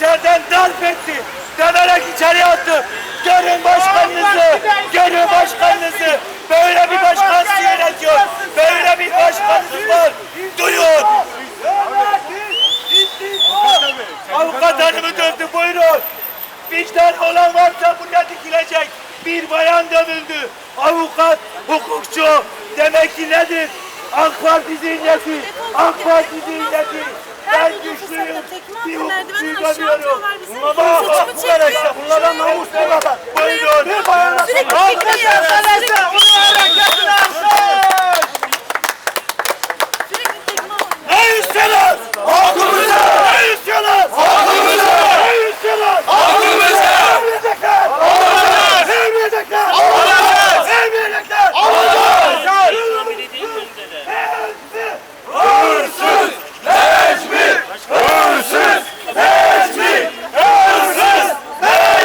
içeriden darp etti. Döverek içeri attı. Görün başkanınızı. Görün başkanınızı. Böyle bir başkan yönetiyor. Böyle bir başkanınız var. Duyun. Avukat hanımı dövdü buyurun. Vicdan olan varsa buraya dikilecek. Bir bayan dövüldü. Avukat, hukukçu. Demek ki nedir? AK Parti zihniyeti. AK Parti zihniyeti. Ben güçlüyüm. Bir hukukçuyu dövüyorum. Bunlardan namus Bunlardan namus Buyurun.